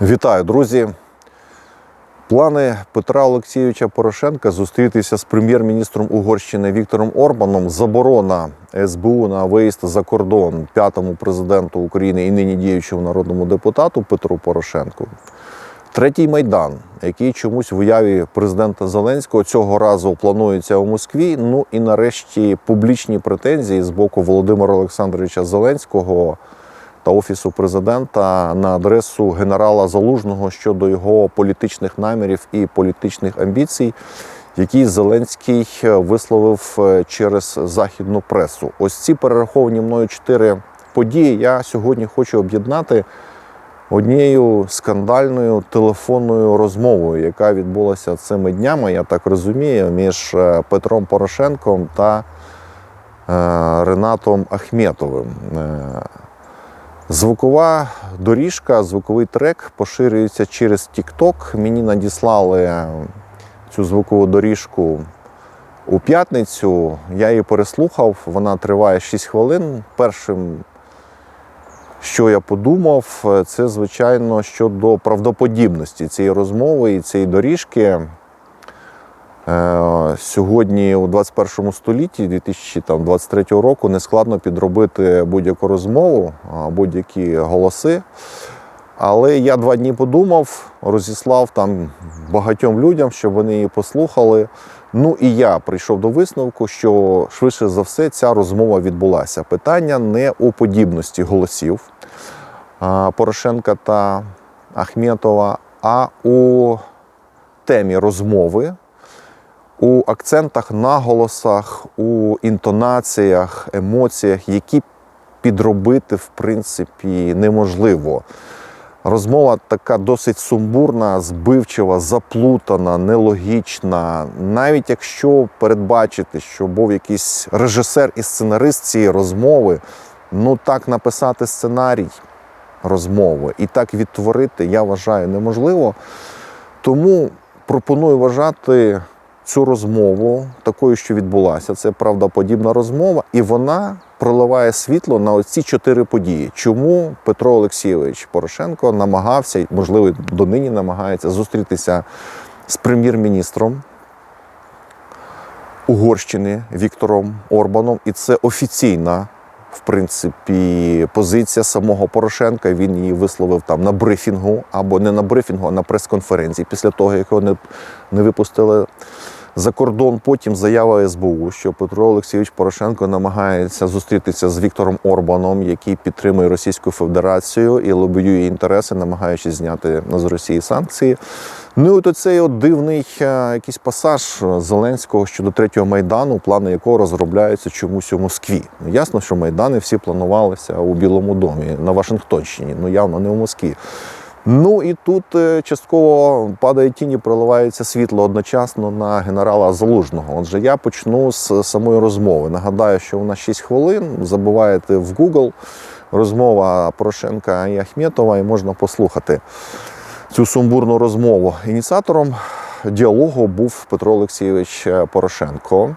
Вітаю, друзі! Плани Петра Олексійовича Порошенка зустрітися з прем'єр-міністром Угорщини Віктором Орбаном, заборона СБУ на виїзд за кордон п'ятому президенту України і нині діючому народному депутату Петру Порошенку. Третій майдан, який чомусь в уяві президента Зеленського цього разу планується у Москві. Ну і нарешті публічні претензії з боку Володимира Олександровича Зеленського та офісу президента на адресу генерала Залужного щодо його політичних намірів і політичних амбіцій, які Зеленський висловив е, через західну пресу. Ось ці перераховані мною чотири події я сьогодні хочу об'єднати однією скандальною телефонною розмовою, яка відбулася цими днями, я так розумію, між е, Петром Порошенком та е, Ренатом Ахметовим. Звукова доріжка, звуковий трек поширюється через TikTok. Мені надіслали цю звукову доріжку у п'ятницю. Я її переслухав, вона триває 6 хвилин. Першим, що я подумав, це, звичайно, щодо правдоподібності цієї розмови і цієї доріжки. Е, Сьогодні, у 21 столітті, 2023 року, не складно підробити будь-яку розмову, будь-які голоси. Але я два дні подумав, розіслав там багатьом людям, щоб вони її послухали. Ну і я прийшов до висновку, що швидше за все ця розмова відбулася. Питання не у подібності голосів Порошенка та Ахметова, а у темі розмови у акцентах, наголосах, у інтонаціях, емоціях, які підробити в принципі неможливо. Розмова така досить сумбурна, збивчива, заплутана, нелогічна. Навіть якщо передбачити, що був якийсь режисер і сценарист цієї розмови, ну так написати сценарій розмови і так відтворити, я вважаю, неможливо. Тому пропоную вважати цю розмову такою, що відбулася. Це правдоподібна розмова, і вона проливає світло на оці чотири події. Чому Петро Олексійович Порошенко намагався, можливо, донині намагається зустрітися з прем'єр-міністром Угорщини Віктором Орбаном, і це офіційна. В принципі, позиція самого Порошенка він її висловив там на брифінгу, або не на брифінгу, а на прес-конференції після того, як його не, не випустили за кордон. Потім заява СБУ, що Петро Олексійович Порошенко намагається зустрітися з Віктором Орбаном, який підтримує Російську Федерацію і лобіює інтереси, намагаючись зняти з Росії санкції. Ну і от оцей от дивний е, якийсь пасаж Зеленського щодо третього майдану, плани якого розробляються чомусь у Москві. Ну, ясно, що майдани всі планувалися у Білому домі на Вашингтонщині, ну явно не у Москві. Ну і тут е, частково падає тіні, проливається світло одночасно на генерала Залужного. Отже, я почну з самої розмови. Нагадаю, що у нас 6 хвилин. Забуваєте в Google розмова Порошенка і Ахметова, і можна послухати цю сумбурну розмову. Ініціатором діалогу був Петро Олексійович Порошенко.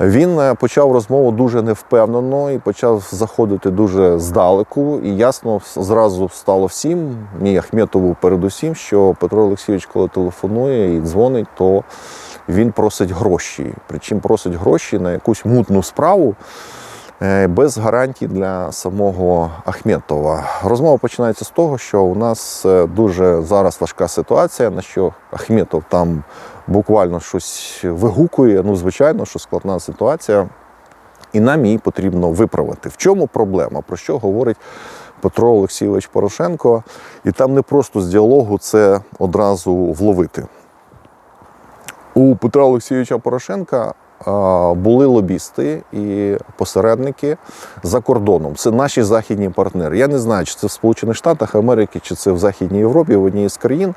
Він е, почав розмову дуже невпевнено і почав заходити дуже здалеку. І ясно зразу стало всім, мій Ахметову передусім, що Петро Олексійович, коли телефонує і дзвонить, то він просить гроші. Причому просить гроші на якусь мутну справу без гарантій для самого Ахметова. Розмова починається з того, що у нас е, дуже зараз важка ситуація, на що Ахметов там буквально щось вигукує. Ну, звичайно, що складна ситуація, і нам її потрібно виправити. В чому проблема? Про що говорить Петро Олексійович Порошенко? І там не просто з діалогу це одразу вловити. У Петра Олексійовича Порошенка були лобісти і посередники за кордоном. Це наші західні партнери. Я не знаю, чи це в Сполучених Штатах Америки, чи це в Західній Європі, в одній з країн,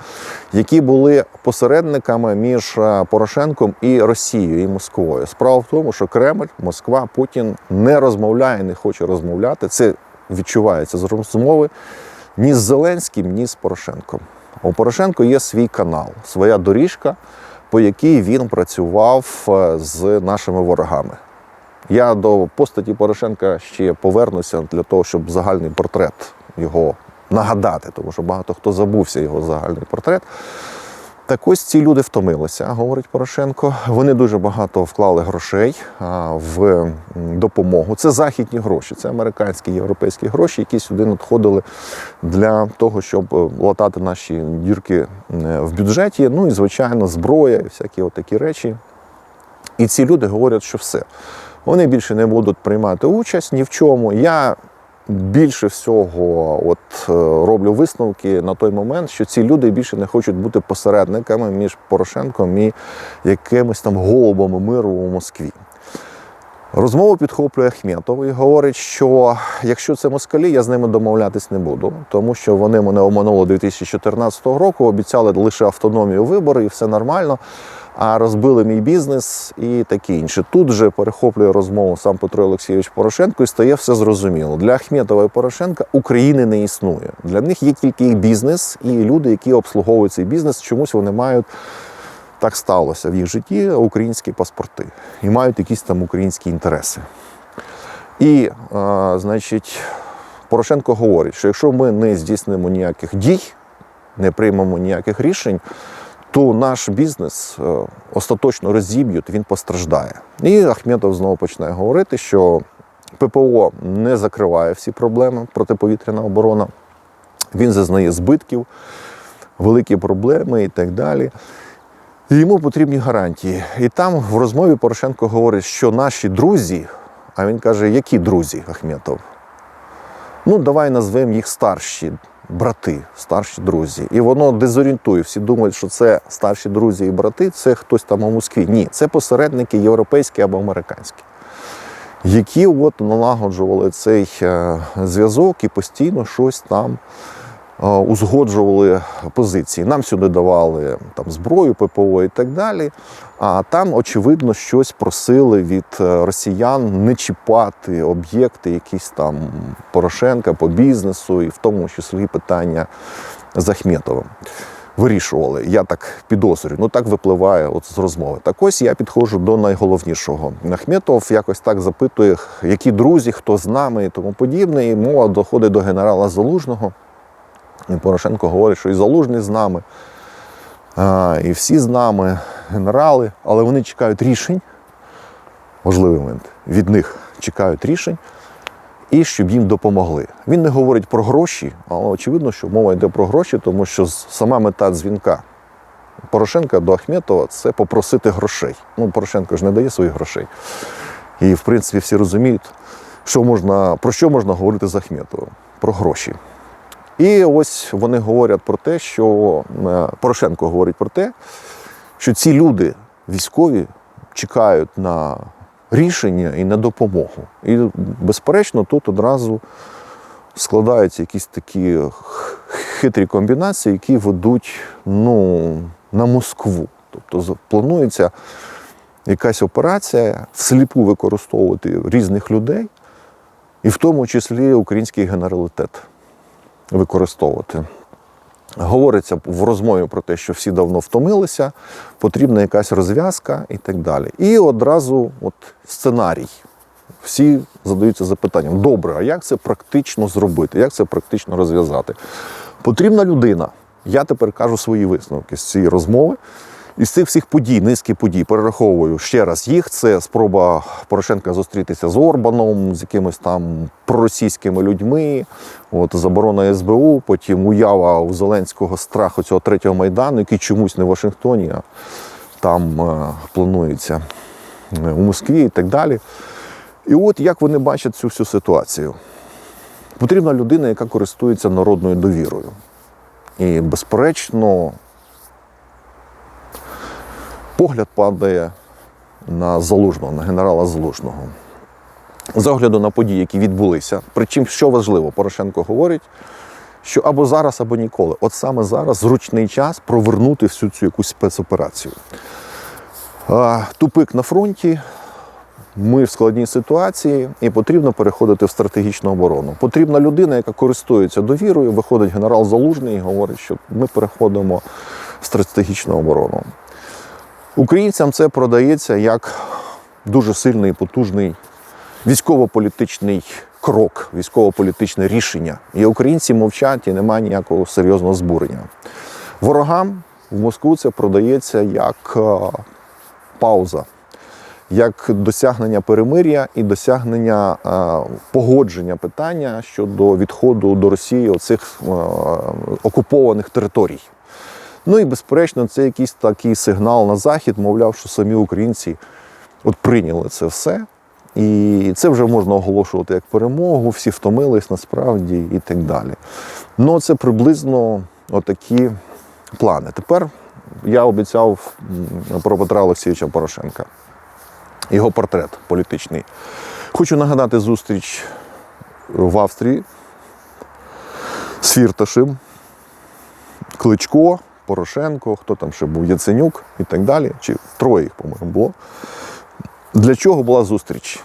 які були посередниками між Порошенком і Росією і Москвою. Справа в тому, що Кремль, Москва, Путін не розмовляє, не хоче розмовляти. Це відчувається з розмови ні з Зеленським, ні з Порошенком. У Порошенко є свій канал, своя доріжка, по якій він працював е, з нашими ворогами. Я до постаті Порошенка ще повернуся для того, щоб загальний портрет його нагадати, тому що багато хто забувся його загальний портрет. Так ось ці люди втомилися, говорить Порошенко. Вони дуже багато вклали грошей в допомогу. Це західні гроші, це американські європейські гроші, які сюди надходили для того, щоб е, латати наші дірки в бюджеті. Ну і звичайно, зброя, і всякі отакі речі. І ці люди говорять, що все. Вони більше не будуть приймати участь ні в чому. Я більше всього от, е, роблю висновки на той момент, що ці люди більше не хочуть бути посередниками між Порошенком і якимись там голубами миру у Москві. Розмову підхоплює Ахметов і говорить, що якщо це москалі, я з ними домовлятись не буду, тому що вони мене оманули 2014 року, обіцяли лише автономію вибори і все нормально. А розбили мій бізнес і таке інше. Тут же перехоплює розмову сам Петро Олексійович Порошенко і стає все зрозуміло. Для Ахметова і Порошенка України не існує. Для них є тільки їх бізнес і люди, які обслуговують цей бізнес. Чомусь вони мають так сталося в їх житті українські паспорти і мають якісь там українські інтереси. І, е, значить, Порошенко говорить, що якщо ми не здійснимо ніяких дій, не приймемо ніяких рішень, то наш бізнес е, остаточно розіб'ють, він постраждає. І Ахметов знову починає говорити, що ППО не закриває всі проблеми протиповітряна оборона. Він зазнає збитків, великі проблеми і так далі. І йому потрібні гарантії. І там в розмові Порошенко говорить, що наші друзі, а він каже, які друзі Ахметов? Ну, давай назвемо їх старші брати, старші друзі. І воно дезорієнтує. Всі думають, що це старші друзі і брати, це хтось там у Москві. Ні, це посередники європейські або американські, які от налагоджували цей е, зв'язок і постійно щось там узгоджували позиції. Нам сюди давали там зброю, ППО і так далі. А там, очевидно, щось просили від е, росіян не чіпати об'єкти, якісь там Порошенка по бізнесу, і в тому числі питання з. Вирішували, я так підозрюю. Ну так випливає от з розмови. Так ось я підходжу до найголовнішого. Ахметов якось так запитує, які друзі, хто з нами і тому подібне. І мова доходить до генерала Залужного. І Порошенко говорить, що і Залужний з нами, і всі з нами, генерали, але вони чекають рішень. Важливий момент. Від них чекають рішень, і щоб їм допомогли. Він не говорить про гроші, але очевидно, що мова йде про гроші, тому що сама мета дзвінка Порошенка до Ахметова це попросити грошей. Ну, Порошенко ж не дає своїх грошей. І, в принципі, всі розуміють, що можна, про що можна говорити з Ахметовим? Про гроші. І ось вони говорять про те, що е, Порошенко говорить про те, що ці люди військові чекають на рішення і на допомогу. І, безперечно, тут одразу складаються якісь такі хитрі комбінації, які ведуть ну, на Москву. Тобто планується якась операція всліпу використовувати різних людей, і в тому числі український генералітет використовувати. Говориться в розмові про те, що всі давно втомилися, потрібна якась розв'язка і так далі. І одразу от сценарій. Всі задаються запитанням: добре, а як це практично зробити? Як це практично розв'язати? Потрібна людина. Я тепер кажу свої висновки з цієї розмови. Із цих всіх подій, низки подій, перераховую ще раз їх. Це спроба Порошенка зустрітися з Орбаном, з якимись там проросійськими людьми, от заборона СБУ, потім уява у Зеленського страху цього третього майдану, який чомусь не в Вашингтоні, а там е, планується е, у Москві і так далі. І от як вони бачать цю всю ситуацію. Потрібна людина, яка користується народною довірою. І, безперечно, погляд падає на залужного, на генерала Залужного. З огляду на події, які відбулися. Причому, що важливо, Порошенко говорить, що або зараз, або ніколи. От саме зараз зручний час провернути всю цю якусь спецоперацію. Тупик на фронті, ми в складній ситуації, і потрібно переходити в стратегічну оборону. Потрібна людина, яка користується довірою. Виходить генерал Залужний і говорить, що ми переходимо в стратегічну оборону. Українцям це продається як дуже сильний, потужний військово-політичний крок, військово-політичне рішення. І українці мовчать і немає ніякого серйозного збурення. Ворогам в Москву це продається як е, пауза, як досягнення перемир'я і досягнення е, погодження питання щодо відходу до Росії оцих е, окупованих територій. Ну і безперечно, це якийсь такий сигнал на захід, мовляв, що самі українці от прийняли це все. І це вже можна оголошувати як перемогу, всі втомились насправді і так далі. Ну, це приблизно отакі плани. Тепер я обіцяв про Петра Олексійовича Порошенка, його портрет політичний. Хочу нагадати зустріч в Австрії з Фірташем, Кличко, Порошенко, хто там ще був, Яценюк і так далі. Чи троє їх, по-моєму, було. Для чого була зустріч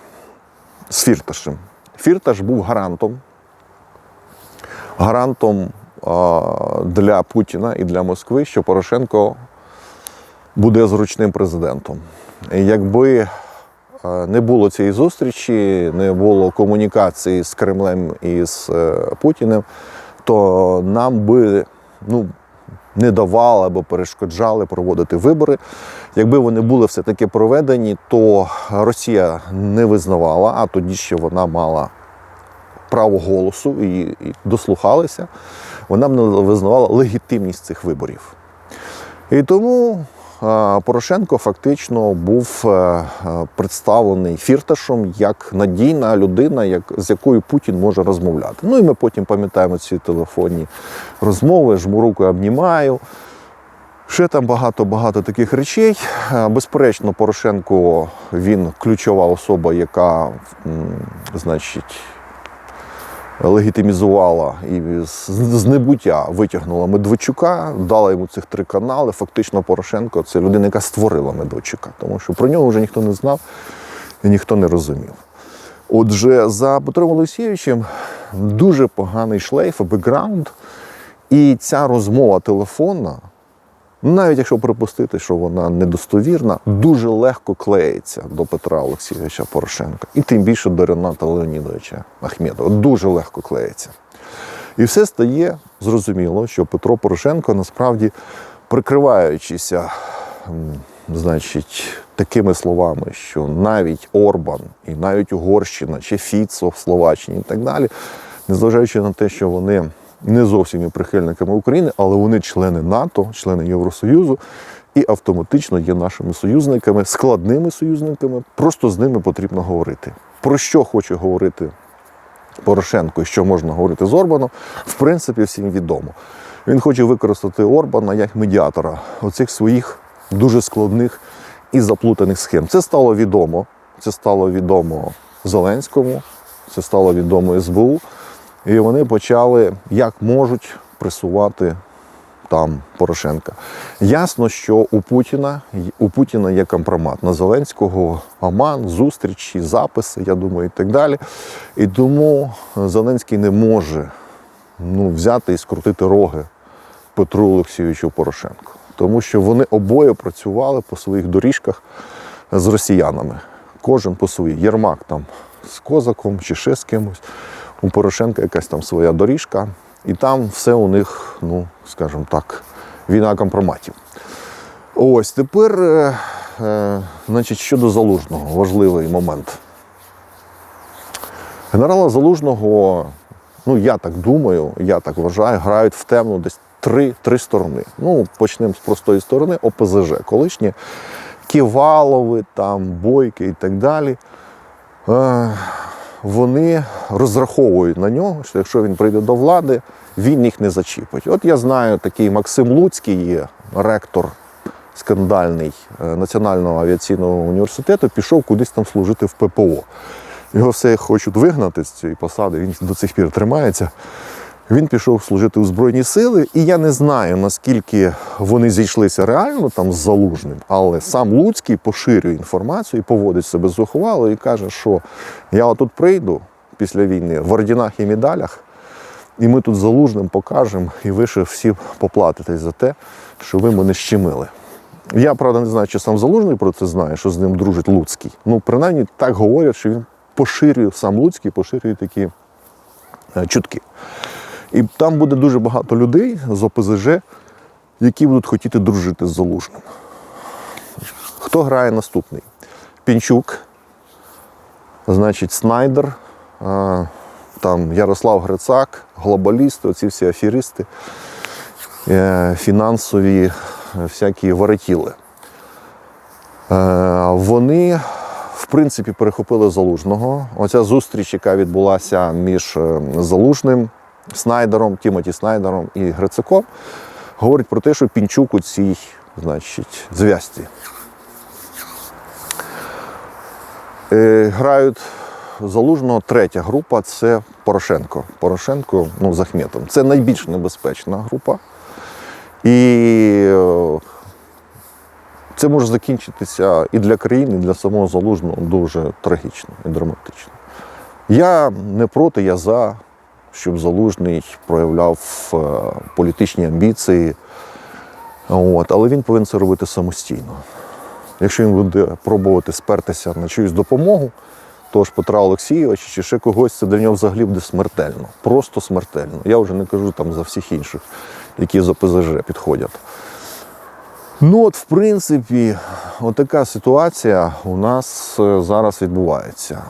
з Фірташем? Фірташ був гарантом, гарантом для Путіна і для Москви, що Порошенко буде зручним президентом. Якби не було цієї зустрічі, не було комунікації з Кремлем і з е, Путіним, то нам би ну, не давали або перешкоджали проводити вибори. Якби вони були все-таки проведені, то Росія не визнавала, а тоді ще вона мала право голосу і, і дослухалися, вона не визнавала легітимність цих виборів. І тому Порошенко фактично був е, е, представлений фірташом як надійна людина, як, з якою Путін може розмовляти. Ну і ми потім пам'ятаємо ці телефонні розмови, жму руку, обнімаю. Ще там багато-багато таких речей. Е, Безперечно, Порошенко він ключова особа, яка, значить, легітимізувала і з, небуття витягнула Медведчука, дала йому цих три канали. Фактично, Порошенко це людина, яка створила Медведчука, тому що про нього вже ніхто не знав і ніхто не розумів. Отже, за Петром Олексійовичем дуже поганий шлейф, бекграунд. І ця розмова телефонна, навіть якщо припустити, що вона недостовірна, дуже легко клеїться до Петра Олексійовича Порошенка. І тим більше до Рената Леонідовича Ахметова. Дуже легко клеїться. І все стає зрозуміло, що Петро Порошенко насправді, прикриваючися, значить, такими словами, що навіть Орбан і навіть Угорщина чи Фіцо в Словаччині і так далі, незважаючи на те, що вони не зовсім є прихильниками України, але вони члени НАТО, члени Євросоюзу і автоматично є нашими союзниками, складними союзниками. Просто з ними потрібно говорити. Про що хоче говорити Порошенко і що можна говорити з Орбаном, в принципі, всім відомо. Він хоче використати Орбана як медіатора оцих своїх дуже складних і заплутаних схем. Це стало відомо. Це стало відомо Зеленському, це стало відомо СБУ. І вони почали як можуть пресувати там Порошенка. Ясно, що у Путіна у Путіна є компромат на Зеленського, Оман, зустрічі, записи, я думаю, і так далі. І тому Зеленський не може ну, взяти і скрутити роги Петру Олексійовичу Порошенку. Тому що вони обоє працювали по своїх доріжках з росіянами. Кожен по своїй. Єрмак там з козаком чи ще з кимось. У Порошенка якась там своя доріжка, і там все у них, ну, скажімо так, війна компроматів. Ось тепер, е, е, значить, щодо залужного, важливий момент. Генерала Залужного, ну я так думаю, я так вважаю, грають в темну десь три, три сторони. Ну, почнемо з простої сторони, ОПЗЖ, колишні Ківалови, там, Бойки і так далі. Е, вони розраховують на нього, що якщо він прийде до влади, він їх не зачіпить. От я знаю, такий Максим Луцький ректор скандальний е, Національного авіаційного університету, пішов кудись там служити в ППО. Його все хочуть вигнати з цієї посади, він до цих пір тримається. Він пішов служити у Збройні сили, і я не знаю, наскільки вони зійшлися реально там з залужним, але сам Луцький поширює інформацію і поводить себе зухвало і каже, що я отут прийду після війни в ордінах і медалях, і ми тут залужним покажемо, і ви ще всі поплатитесь за те, що ви мене щемили. Я, правда, не знаю, чи сам залужний про це знає, що з ним дружить Луцький. Ну, принаймні так говорять, що він поширює, сам Луцький поширює такі е, чутки. І там буде дуже багато людей з ОПЗЖ, які будуть хотіти дружити з Залужним. Хто грає наступний? Пінчук, значить, Снайдер, там Ярослав Грицак, глобалісти, оці всі аферисти, е, фінансові е, всякі воротіли. Е, Вони, в принципі, перехопили залужного. Оця зустріч, яка відбулася між залужним Снайдером, Тімоті Снайдером і Грицаком, говорить про те, що Пінчук у цій значить, зв'язці. Е, Грають залужного третя група це Порошенко. Порошенко ну, з Ахметом. Це найбільш небезпечна група. І е, це може закінчитися і для країни, і для самого залужного дуже трагічно і драматично. Я не проти, я за, щоб залужний проявляв е, політичні амбіції. От, але він повинен це робити самостійно. Якщо він буде пробувати спертися на чиюсь допомогу, того ж Петра Олексійовича чи ще когось, це для нього взагалі буде смертельно. Просто смертельно. Я вже не кажу там за всіх інших, які з ОПЗЖ підходять. Ну, от, в принципі, отака ситуація у нас е, зараз відбувається.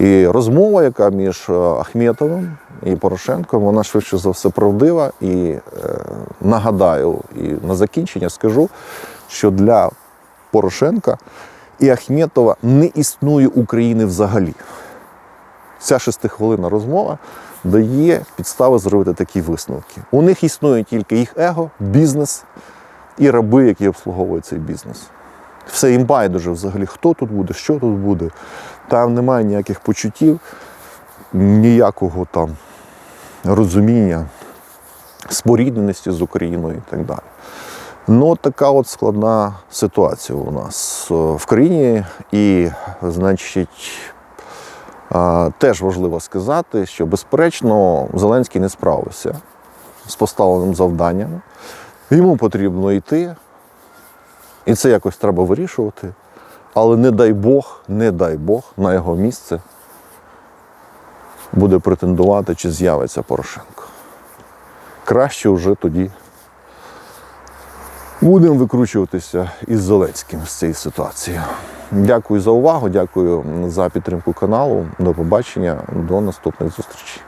І розмова, яка між е, Ахметовим і Порошенком, вона швидше за все правдива. І е, нагадаю, і на закінчення скажу, що для Порошенка і Ахметова не існує України взагалі. Ця шестихвилинна розмова дає підстави зробити такі висновки. У них існує тільки їх его, бізнес і раби, які обслуговують цей бізнес. Все їм байдуже взагалі, хто тут буде, що тут буде. Там немає ніяких почуттів, ніякого там розуміння, спорідненості з Україною і так далі. Ну, така от складна ситуація у нас е, в країні, і, значить, теж важливо сказати, що безперечно Зеленський не справився з поставленим завданням. Йому потрібно йти, і це якось треба вирішувати. Але не дай Бог, не дай Бог, на його місце буде претендувати, чи з'явиться Порошенко. Краще вже тоді будемо викручуватися із Зеленським з цієї ситуації. Дякую за увагу, дякую за підтримку каналу. До побачення, до наступних зустрічей.